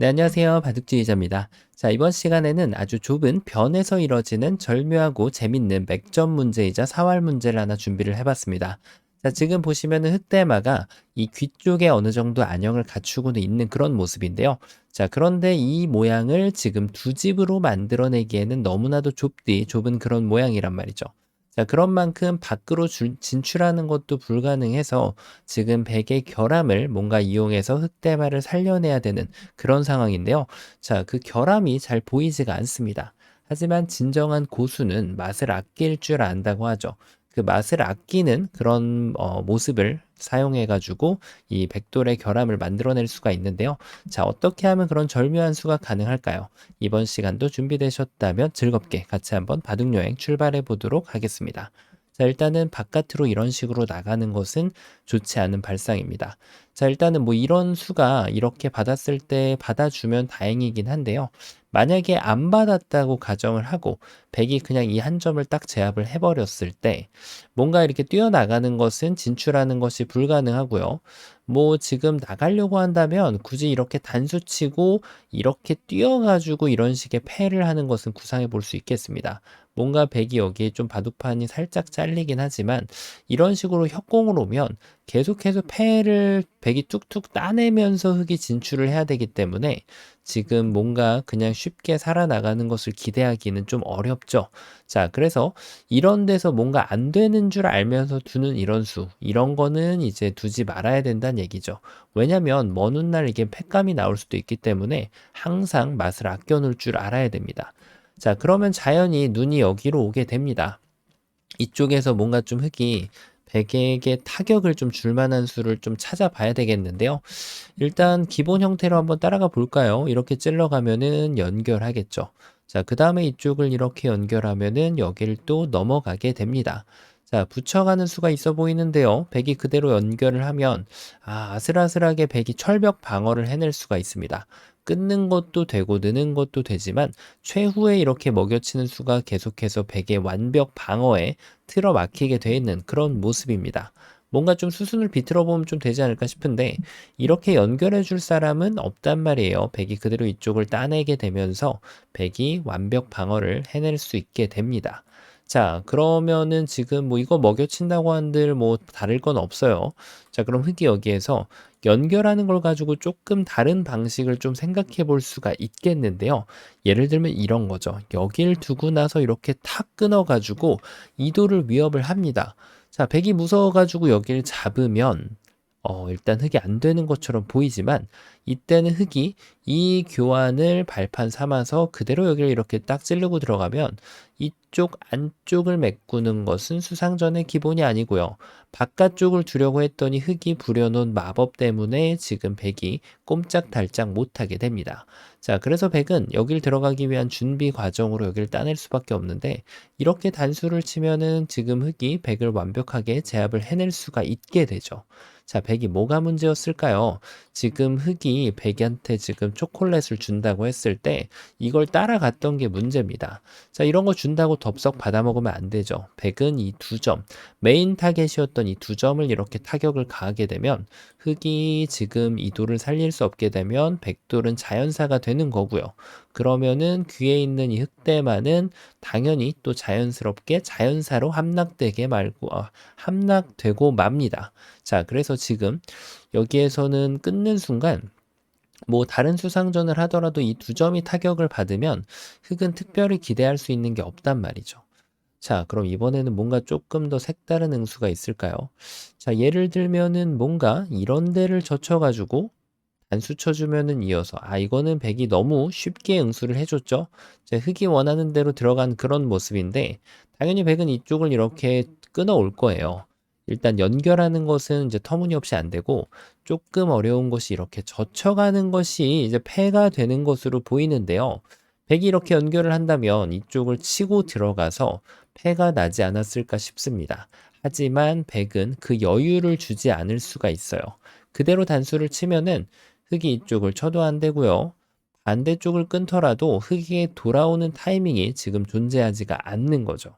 네, 안녕하세요. 바둑지휘자입니다. 자, 이번 시간에는 아주 좁은 변에서 이뤄지는 절묘하고 재밌는 맥점 문제이자 사활 문제를 하나 준비를 해봤습니다. 자, 지금 보시면은 흑대마가 이 귀 쪽에 어느 정도 안형을 갖추고는 있는 그런 모습인데요. 자, 그런데 이 모양을 지금 두 집으로 만들어내기에는 너무나도 좁디 좁은 그런 모양이란 말이죠. 자, 그런 만큼 밖으로 줄, 진출하는 것도 불가능해서 지금 백의 결함을 뭔가 이용해서 흑대마를 살려내야 되는 그런 상황인데요. 자, 그 결함이 잘 보이지가 않습니다. 하지만 진정한 고수는 맛을 아낄 줄 안다고 하죠. 그 맛을 아끼는 그런 어, 모습을 사용해 가지고 이 백돌의 결함을 만들어낼 수가 있는데요. 자, 어떻게 하면 그런 절묘한 수가 가능할까요? 이번 시간도 준비되셨다면 즐겁게 같이 한번 바둑 여행 출발해 보도록 하겠습니다. 자, 일단은 바깥으로 이런 식으로 나가는 것은 좋지 않은 발상입니다. 자, 일단은 뭐 이런 수가 이렇게 받았을 때 받아주면 다행이긴 한데요. 만약에 안 받았다고 가정을 하고 100이 그냥 이 한 점을 딱 제압을 해버렸을 때 뭔가 이렇게 뛰어나가는 것은 진출하는 것이 불가능하고요. 뭐 지금 나가려고 한다면 굳이 이렇게 단수 치고 이렇게 뛰어가지고 이런 식의 패를 하는 것은 구상해 볼 수 있겠습니다. 뭔가 백이 여기에 좀 바둑판이 살짝 잘리긴 하지만 이런 식으로 협공을 오면 계속해서 패를 백이 뚝뚝 따내면서 흙이 진출을 해야 되기 때문에 지금 뭔가 그냥 쉽게 살아나가는 것을 기대하기는 좀 어렵죠. 자, 그래서 이런 데서 뭔가 안 되는 줄 알면서 두는 이런 수, 이런 거는 이제 두지 말아야 된다는 얘기죠. 왜냐면 먼 훗날 이게 패감이 나올 수도 있기 때문에 항상 맛을 아껴 놓을 줄 알아야 됩니다. 자, 그러면 자연히 눈이 여기로 오게 됩니다. 이쪽에서 뭔가 좀 흙이 백에게 타격을 좀 줄 만한 수를 좀 찾아봐야 되겠는데요. 일단 기본 형태로 한번 따라가 볼까요? 이렇게 찔러가면은 연결하겠죠. 자, 그 다음에 이쪽을 이렇게 연결하면은 여기를 또 넘어가게 됩니다. 자, 붙여가는 수가 있어 보이는데요. 백이 그대로 연결을 하면 아, 아슬아슬하게 백이 철벽 방어를 해낼 수가 있습니다. 끊는 것도 되고 느는 것도 되지만 최후에 이렇게 먹여치는 수가 계속해서 백의 완벽 방어에 틀어막히게 돼 있는 그런 모습입니다. 뭔가 좀 수순을 비틀어 보면 좀 되지 않을까 싶은데 이렇게 연결해 줄 사람은 없단 말이에요. 백이 그대로 이쪽을 따내게 되면서 백이 완벽 방어를 해낼 수 있게 됩니다. 자, 그러면은 지금 뭐 이거 먹여친다고 한들 뭐 다를 건 없어요. 자, 그럼 흙이 여기에서 연결하는 걸 가지고 조금 다른 방식을 좀 생각해 볼 수가 있겠는데요. 예를 들면 이런 거죠. 여길 두고 나서 이렇게 탁 끊어 가지고 이도를 위협을 합니다. 자, 백이 무서워 가지고 여기를 잡으면 어, 일단 흙이 안 되는 것처럼 보이지만 이때는 흙이 이 교환을 발판 삼아서 그대로 여기를 이렇게 딱 찌르고 들어가면 이쪽 안쪽을 메꾸는 것은 수상전의 기본이 아니고요. 바깥쪽을 두려고 했더니 흙이 부려놓은 마법 때문에 지금 백이 꼼짝달짝 못하게 됩니다. 자, 그래서 백은 여길 들어가기 위한 준비 과정으로 여기를 따낼 수밖에 없는데 이렇게 단수를 치면은 지금 흙이 백을 완벽하게 제압을 해낼 수가 있게 되죠. 자, 백이 뭐가 문제였을까요? 지금 흙이 백이한테 지금 초콜릿을 준다고 했을 때 이걸 따라갔던 게 문제입니다. 자, 이런 거 준다고 덥석 받아 먹으면 안 되죠. 백은 이 두 점, 메인 타겟이었던 이 두 점을 이렇게 타격을 가하게 되면 흙이 지금 이도를 살릴 수 없게 되면 백돌은 자연사가 되는 거고요. 그러면은 귀에 있는 이 흑대만은 당연히 또 자연스럽게 자연사로 함락되게 말고 어, 함락되고 맙니다. 자, 그래서 지금 여기에서는 끊는 순간 뭐 다른 수상전을 하더라도 이 두 점이 타격을 받으면 흑은 특별히 기대할 수 있는 게 없단 말이죠. 자, 그럼 이번에는 뭔가 조금 더 색다른 응수가 있을까요? 자, 예를 들면은 뭔가 이런 데를 젖혀가지고 단수 쳐주면은 이어서 아 이거는 백이 너무 쉽게 응수를 해줬죠. 제 흑이 원하는 대로 들어간 그런 모습인데 당연히 백은 이쪽을 이렇게 끊어올 거예요. 일단 연결하는 것은 이제 터무니없이 안 되고 조금 어려운 것이 이렇게 젖혀가는 것이 이제 폐가 되는 것으로 보이는데요. 백이 이렇게 연결을 한다면 이쪽을 치고 들어가서 폐가 나지 않았을까 싶습니다. 하지만 백은 그 여유를 주지 않을 수가 있어요. 그대로 단수를 치면은 흙이 이쪽을 쳐도 안 되고요. 반대쪽을 끊더라도 흙에 돌아오는 타이밍이 지금 존재하지가 않는 거죠.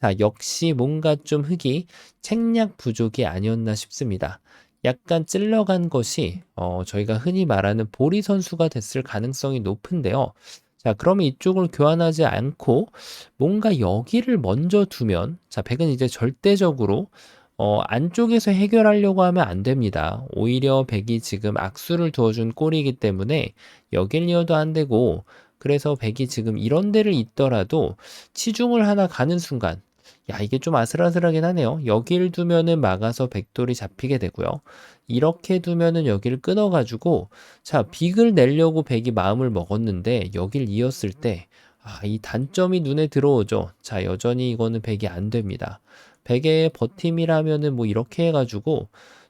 자, 역시 뭔가 좀 흙이 책략 부족이 아니었나 싶습니다. 약간 찔러간 것이 어, 저희가 흔히 말하는 보리 선수가 됐을 가능성이 높은데요. 자, 그러면 이쪽을 교환하지 않고 뭔가 여기를 먼저 두면 자, 백은 이제 절대적으로 어, 안쪽에서 해결하려고 하면 안 됩니다. 오히려 백이 지금 악수를 두어준 꼴이기 때문에 여길 이어도 안 되고 그래서 백이 지금 이런 데를 있더라도 치중을 하나 가는 순간 야, 이게 좀 아슬아슬하긴 하네요. 여길 두면은 막아서 백돌이 잡히게 되고요. 이렇게 두면은 여기를 끊어가지고, 자, 빅을 내려고 백이 마음을 먹었는데, 여길 이었을 때, 아, 이 단점이 눈에 들어오죠. 자, 여전히 이거는 백이 안 됩니다. 백의 버팀이라면은 뭐 이렇게 해가지고,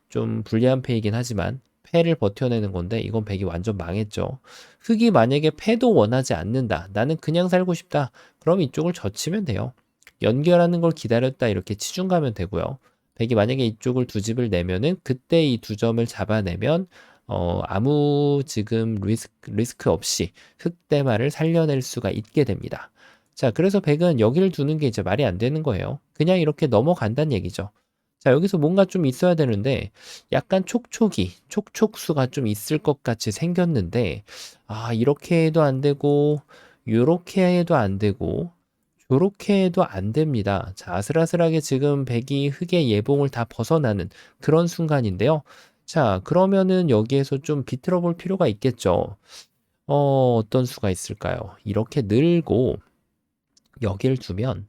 좀 불리한 패이긴 하지만, 패를 버텨내는 건데, 이건 백이 완전 망했죠. 흑이 만약에 패도 원하지 않는다. 나는 그냥 살고 싶다. 그럼 이쪽을 젖히면 돼요. 연결하는 걸 기다렸다 이렇게 치중 가면 되고요. 백이 만약에 이쪽을 두 집을 내면은 그때 이 두 점을 잡아내면 어, 아무 지금 리스크, 리스크 없이 흑대마를 살려낼 수가 있게 됩니다. 자, 그래서 백은 여기를 두는 게 이제 말이 안 되는 거예요. 그냥 이렇게 넘어간다는 얘기죠. 자, 여기서 뭔가 좀 있어야 되는데, 약간 촉촉이, 촉촉수가 좀 있을 것 같이 생겼는데, 아, 이렇게 해도 안 되고, 요렇게 해도 안 되고, 요렇게 해도 안 됩니다. 자, 아슬아슬하게 지금 백이 흙의 예봉을 다 벗어나는 그런 순간인데요. 자, 그러면은 여기에서 좀 비틀어 볼 필요가 있겠죠. 어, 어떤 수가 있을까요? 이렇게 늘고 여기를 두면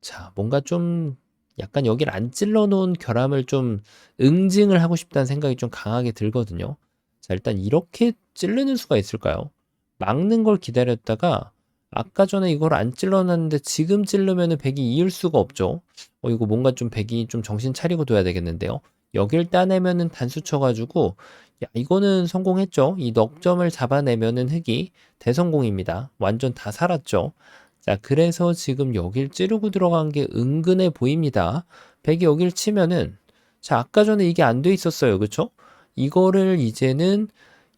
자, 뭔가 좀 약간 여기를 안 찔러 놓은 결함을 좀 응징을 하고 싶다는 생각이 좀 강하게 들거든요. 자, 일단 이렇게 찌르는 수가 있을까요? 막는 걸 기다렸다가 아까 전에 이걸 안 찔러놨는데 지금 찔르면은 백이 이을 수가 없죠. 어, 이거 뭔가 좀 백이 좀 정신 차리고 둬야 되겠는데요. 여길 따내면은 단수 쳐가지고, 야, 이거는 성공했죠. 이 넉점을 잡아내면은 흑이 대성공입니다. 완전 다 살았죠. 자, 그래서 지금 여길 찌르고 들어간 게 은근해 보입니다. 백이 여길 치면은, 자, 아까 전에 이게 안 돼 있었어요. 그쵸? 이거를 이제는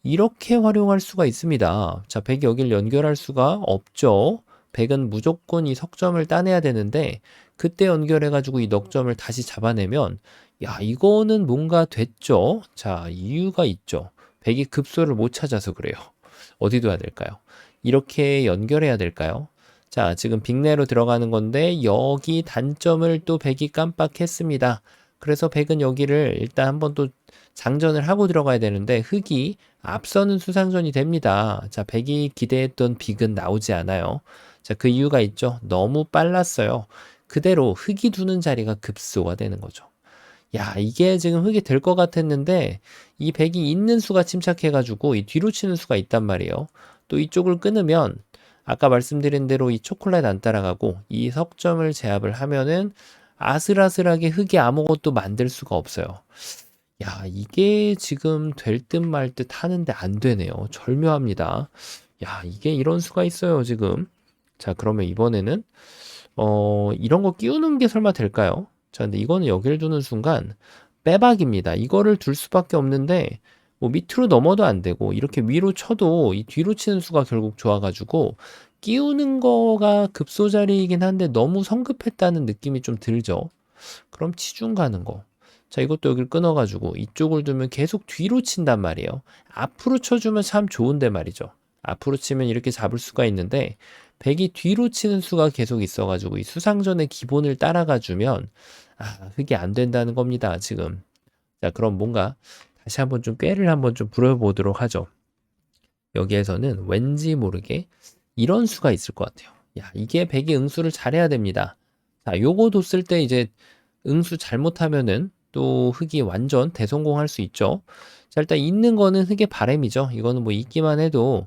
이렇게 활용할 수가 있습니다. 자, 100이 여기를 연결할 수가 없죠. 100은 무조건 이 석점을 따내야 되는데 그때 연결해가지고 이 넉점을 다시 잡아내면 야, 이거는 뭔가 됐죠. 자, 이유가 있죠. 100이 급소를 못 찾아서 그래요. 어디 둬야 될까요? 이렇게 연결해야 될까요? 자, 지금 빅내로 들어가는 건데 여기 단점을 또 100이 깜빡했습니다. 그래서 100은 여기를 일단 한번 또 장전을 하고 들어가야 되는데 흑이 앞서는 수상전이 됩니다. 자, 100이 기대했던 빅은 나오지 않아요. 자, 그 이유가 있죠. 너무 빨랐어요. 그대로 흑이 두는 자리가 급소가 되는 거죠. 야, 이게 지금 흑이 될 것 같았는데 이 100이 있는 수가 침착해가지고 이 뒤로 치는 수가 있단 말이에요. 또 이쪽을 끊으면 아까 말씀드린 대로 이 초콜릿 안 따라가고 이 석점을 제압을 하면은 아슬아슬하게 흙이 아무것도 만들 수가 없어요. 야, 이게 지금 될 듯 말 듯 하는데 안 되네요. 절묘합니다. 야, 이게 이런 수가 있어요, 지금. 자, 그러면 이번에는, 어, 이런 거 끼우는 게 설마 될까요? 자, 근데 이거는 여기를 두는 순간 빼박입니다. 이거를 둘 수밖에 없는데, 뭐 밑으로 넘어도 안 되고, 이렇게 위로 쳐도 이 뒤로 치는 수가 결국 좋아가지고, 끼우는 거가 급소자리이긴 한데 너무 성급했다는 느낌이 좀 들죠. 그럼 치중 가는 거. 자, 이것도 여기를 끊어가지고 이쪽을 두면 계속 뒤로 친단 말이에요. 앞으로 쳐주면 참 좋은데 말이죠. 앞으로 치면 이렇게 잡을 수가 있는데 백이 뒤로 치는 수가 계속 있어가지고 이 수상전의 기본을 따라가 주면 아, 그게 안 된다는 겁니다. 지금. 자, 그럼 뭔가 다시 한번 좀 꾀를 한번 좀 부려보도록 하죠. 여기에서는 왠지 모르게 이런 수가 있을 것 같아요. 야, 이게 백이 응수를 잘해야 됩니다. 자, 요거 뒀을 때 이제 응수 잘못하면은 또 흙이 완전 대성공할 수 있죠. 자, 일단 있는 거는 흙의 바램이죠. 이거는 뭐 있기만 해도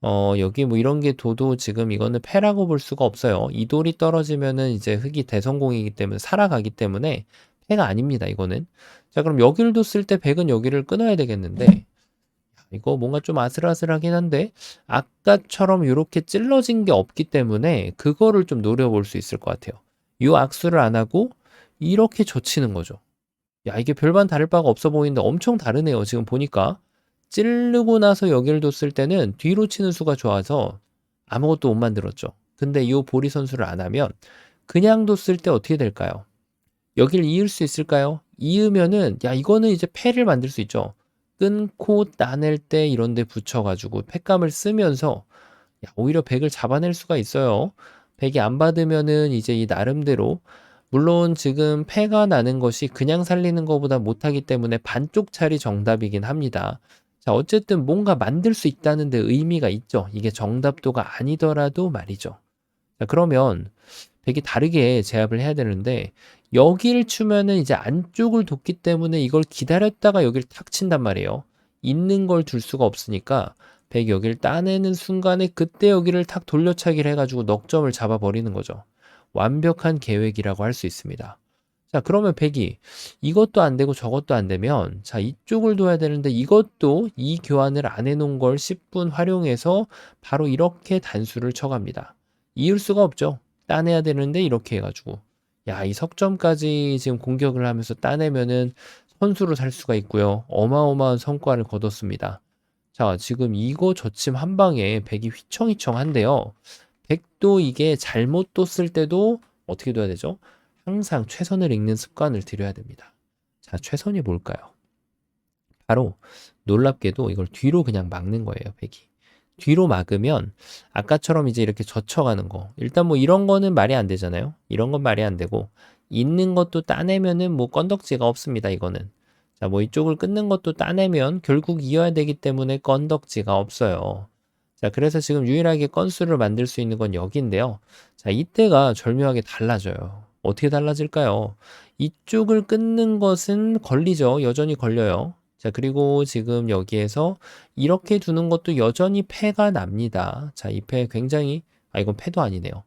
어, 여기 뭐 이런 게 둬도 지금 이거는 패라고 볼 수가 없어요. 이 돌이 떨어지면은 이제 흙이 대성공이기 때문에 살아가기 때문에 패가 아닙니다. 이거는. 자, 그럼 여기를 뒀을 때 백은 여기를 끊어야 되겠는데 이거 뭔가 좀 아슬아슬하긴 한데 아까처럼 이렇게 찔러진 게 없기 때문에 그거를 좀 노려볼 수 있을 것 같아요. 이 악수를 안 하고 이렇게 젖히는 거죠. 야 이게 별반 다를 바가 없어 보이는데 엄청 다르네요. 지금 보니까 찌르고 나서 여기를 뒀을 때는 뒤로 치는 수가 좋아서 아무것도 못 만들었죠. 근데 이 보리 선수를 안 하면 그냥 뒀을 때 어떻게 될까요? 여길 이을 수 있을까요? 이으면은 야 이거는 이제 패를 만들 수 있죠. 끊고 따낼 때 이런 데 붙여 가지고 팩감을 쓰면서 야 오히려 백을 잡아낼 수가 있어요. 백이 안 받으면은 이제 이 나름대로 물론 지금 패가 나는 것이 그냥 살리는 것보다 못하기 때문에 반쪽 차리 정답이긴 합니다. 자, 어쨌든 뭔가 만들 수 있다는 데 의미가 있죠. 이게 정답도가 아니더라도 말이죠. 자, 그러면 백이 다르게 제압을 해야 되는데 여기를 추면은 이제 안쪽을 뒀기 때문에 이걸 기다렸다가 여기를 탁 친단 말이에요. 있는 걸 둘 수가 없으니까 백 여기를 따내는 순간에 그때 여기를 탁 돌려차기를 해가지고 넉점을 잡아버리는 거죠. 완벽한 계획이라고 할 수 있습니다. 자, 그러면 백이 이것도 안 되고 저것도 안 되면 자, 이쪽을 둬야 되는데 이것도 이 교환을 안 해놓은 걸 10분 활용해서 바로 이렇게 단수를 쳐갑니다. 이을 수가 없죠. 따내야 되는데 이렇게 해가지고 야, 이 석점까지 지금 공격을 하면서 따내면은 선수로 살 수가 있고요. 어마어마한 성과를 거뒀습니다. 자, 지금 이거 저침 한 방에 백이 휘청휘청한데요. 백도 이게 잘못 뒀을 때도 어떻게 둬야 되죠? 항상 최선을 읽는 습관을 들여야 됩니다. 자, 최선이 뭘까요? 바로 놀랍게도 이걸 뒤로 그냥 막는 거예요, 백이. 뒤로 막으면 아까처럼 이제 이렇게 젖혀가는 거. 일단 뭐 이런 거는 말이 안 되잖아요. 이런 건 말이 안 되고 있는 것도 따내면은 뭐 건덕지가 없습니다. 이거는. 자, 뭐 이쪽을 끊는 것도 따내면 결국 이어야 되기 때문에 건덕지가 없어요. 자, 그래서 지금 유일하게 건수를 만들 수 있는 건 여기인데요. 자, 이때가 절묘하게 달라져요. 어떻게 달라질까요? 이쪽을 끊는 것은 걸리죠. 여전히 걸려요. 자, 그리고 지금 여기에서 이렇게 두는 것도 여전히 패가 납니다. 자, 이 패 굉장히, 아, 이건 패도 아니네요.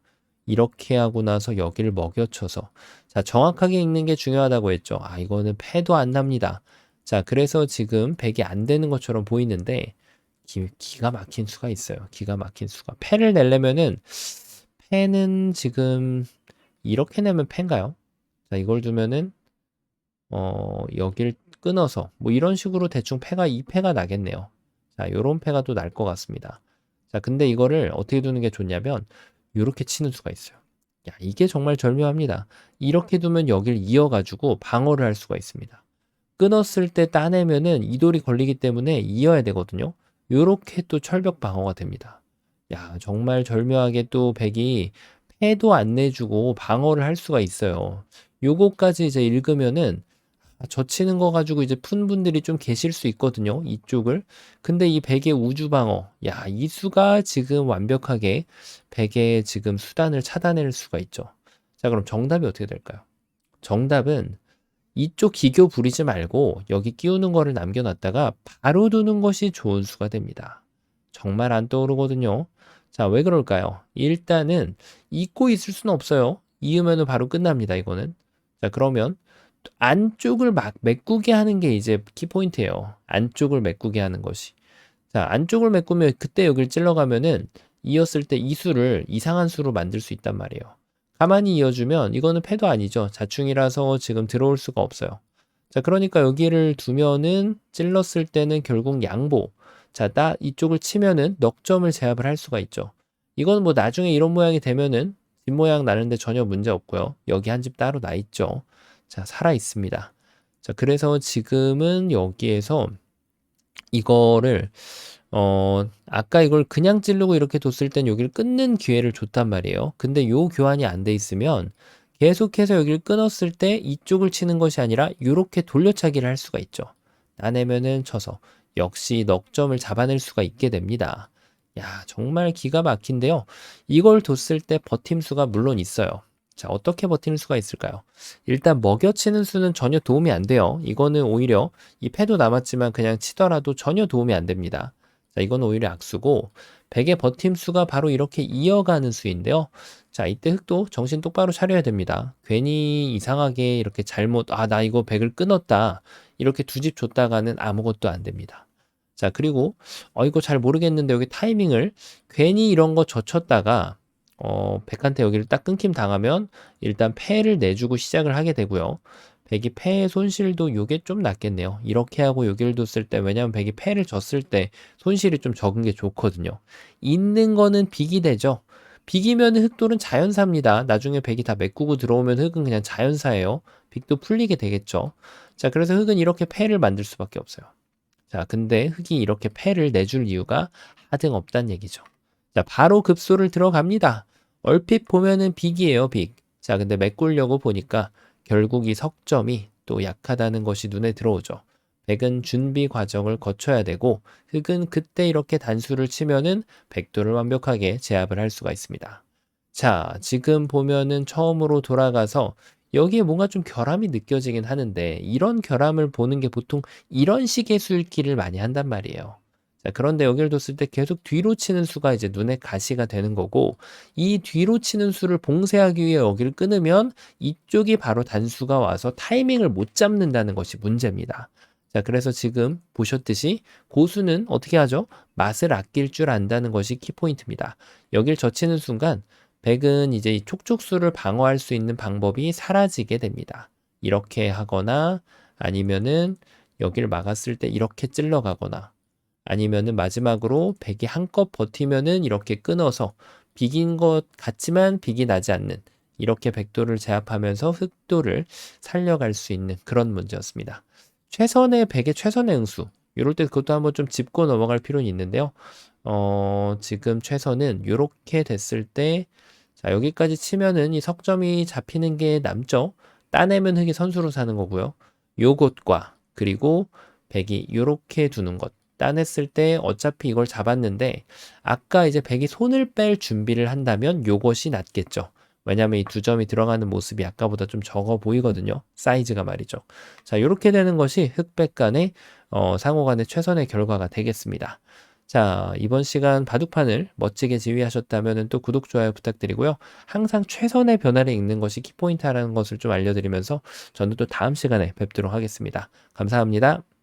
이렇게 하고 나서 여기를 먹여쳐서. 자, 정확하게 읽는 게 중요하다고 했죠. 아, 이거는 패도 안 납니다. 자, 그래서 지금 백이 안 되는 것처럼 보이는데, 기, 기가 막힌 수가 있어요. 기가 막힌 수가. 패를 내려면은, 패는 지금, 이렇게 내면 패인가요? 자, 이걸 두면은, 어, 여기를 끊어서 뭐 이런 식으로 대충 패가 2패가 나겠네요. 자, 요런 패가 또 날 것 같습니다. 자, 근데 이거를 어떻게 두는 게 좋냐면 이렇게 치는 수가 있어요. 야, 이게 정말 절묘합니다. 이렇게 두면 여기를 이어가지고 방어를 할 수가 있습니다. 끊었을 때 따내면은 이돌이 걸리기 때문에 이어야 되거든요. 요렇게 또 철벽 방어가 됩니다. 야, 정말 절묘하게 또 백이 패도 안 내주고 방어를 할 수가 있어요. 요거까지 이제 읽으면은 아, 젖히는 거 가지고 이제 푼 분들이 좀 계실 수 있거든요. 이쪽을. 근데 이 백의 우주 방어. 야, 이 수가 지금 완벽하게 백의 지금 수단을 차단할 수가 있죠. 자, 그럼 정답이 어떻게 될까요? 정답은 이쪽 기교 부리지 말고 여기 끼우는 거를 남겨놨다가 바로 두는 것이 좋은 수가 됩니다. 정말 안 떠오르거든요. 자, 왜 그럴까요? 일단은 잊고 있을 수는 없어요. 이으면 바로 끝납니다, 이거는. 자, 그러면 안쪽을 막 메꾸게 하는 게 이제 키포인트예요. 안쪽을 메꾸게 하는 것이. 자, 안쪽을 메꾸면 그때 여기를 찔러가면은 이었을 때 이 수를 이상한 수로 만들 수 있단 말이에요. 가만히 이어주면 이거는 패도 아니죠. 자충이라서 지금 들어올 수가 없어요. 자, 그러니까 여기를 두면은 찔렀을 때는 결국 양보. 자, 나 이쪽을 치면은 넉 점을 제압을 할 수가 있죠. 이건 뭐 나중에 이런 모양이 되면은 뒷모양 나는데 전혀 문제 없고요. 여기 한 집 따로 나 있죠. 자, 살아 있습니다. 자, 그래서 지금은 여기에서 이거를 어, 아까 이걸 그냥 찌르고 이렇게 뒀을 땐 여기를 끊는 기회를 줬단 말이에요. 근데 요 교환이 안 돼 있으면 계속해서 여기를 끊었을 때 이쪽을 치는 것이 아니라 이렇게 돌려차기를 할 수가 있죠. 나내면은 쳐서 역시 넉점을 잡아낼 수가 있게 됩니다. 야, 정말 기가 막힌데요. 이걸 뒀을 때 버팀수가 물론 있어요. 자, 어떻게 버티는 수가 있을까요? 일단 먹여치는 수는 전혀 도움이 안 돼요. 이거는 오히려 이 패도 남았지만 그냥 치더라도 전혀 도움이 안 됩니다. 자, 이건 오히려 악수고 백의 버팀 수가 바로 이렇게 이어가는 수인데요. 자, 이때 흑도 정신 똑바로 차려야 됩니다. 괜히 이상하게 이렇게 잘못 아, 나 이거 백을 끊었다. 이렇게 두 집 줬다가는 아무것도 안 됩니다. 자, 그리고 어 이거 잘 모르겠는데 여기 타이밍을 괜히 이런 거 젖혔다가 어, 백한테 여기를 딱 끊김 당하면 일단 패를 내주고 시작을 하게 되고요. 백이 패의 손실도 요게 좀 낫겠네요. 이렇게 하고 여기를 뒀을 때 왜냐면 백이 패를 졌을 때 손실이 좀 적은 게 좋거든요. 있는 거는 빅이 되죠. 빅이면 흑돌은 자연사입니다. 나중에 백이 다 메꾸고 들어오면 흑은 그냥 자연사예요. 빅도 풀리게 되겠죠. 자, 그래서 흑은 이렇게 패를 만들 수밖에 없어요. 자, 근데 흑이 이렇게 패를 내줄 이유가 하등 없단 얘기죠. 자, 바로 급소를 들어갑니다. 얼핏 보면은 빅이에요, 빅. 자, 근데 메꾸려고 보니까 결국 이 석점이 또 약하다는 것이 눈에 들어오죠. 백은 준비 과정을 거쳐야 되고 흑은 그때 이렇게 단수를 치면은 백도를 완벽하게 제압을 할 수가 있습니다. 자, 지금 보면은 처음으로 돌아가서 여기에 뭔가 좀 결함이 느껴지긴 하는데 이런 결함을 보는 게 보통 이런 식의 수읽기를 많이 한단 말이에요. 자, 그런데 여기를 뒀을 때 계속 뒤로 치는 수가 이제 눈에 가시가 되는 거고 이 뒤로 치는 수를 봉쇄하기 위해 여기를 끊으면 이쪽이 바로 단수가 와서 타이밍을 못 잡는다는 것이 문제입니다. 자, 그래서 지금 보셨듯이 고수는 어떻게 하죠? 맛을 아낄 줄 안다는 것이 키포인트입니다. 여길 젖히는 순간 백은 이제 이 촉촉수를 방어할 수 있는 방법이 사라지게 됩니다. 이렇게 하거나 아니면은 여기를 막았을 때 이렇게 찔러가거나 아니면은 마지막으로 백이 한껏 버티면은 이렇게 끊어서 비긴 것 같지만 빅이 나지 않는 이렇게 백도를 제압하면서 흑도를 살려갈 수 있는 그런 문제였습니다. 최선의 백의 최선의 응수. 이럴 때 그것도 한번 좀 짚고 넘어갈 필요는 있는데요. 어, 지금 최선은 이렇게 됐을 때, 자, 여기까지 치면은 이 석점이 잡히는 게 남죠? 따내면 흑이 선수로 사는 거고요. 요것과, 그리고 백이 이렇게 두는 것. 따냈을 때 어차피 이걸 잡았는데, 아까 이제 백이 손을 뺄 준비를 한다면 요것이 낫겠죠. 왜냐하면 이 두 점이 들어가는 모습이 아까보다 좀 적어 보이거든요. 사이즈가 말이죠. 자, 이렇게 되는 것이 흑백 간의 어, 상호 간의 최선의 결과가 되겠습니다. 자, 이번 시간 바둑판을 멋지게 지휘하셨다면 또 구독, 좋아요 부탁드리고요. 항상 최선의 변화를 읽는 것이 키포인트라는 것을 좀 알려드리면서 저는 또 다음 시간에 뵙도록 하겠습니다. 감사합니다.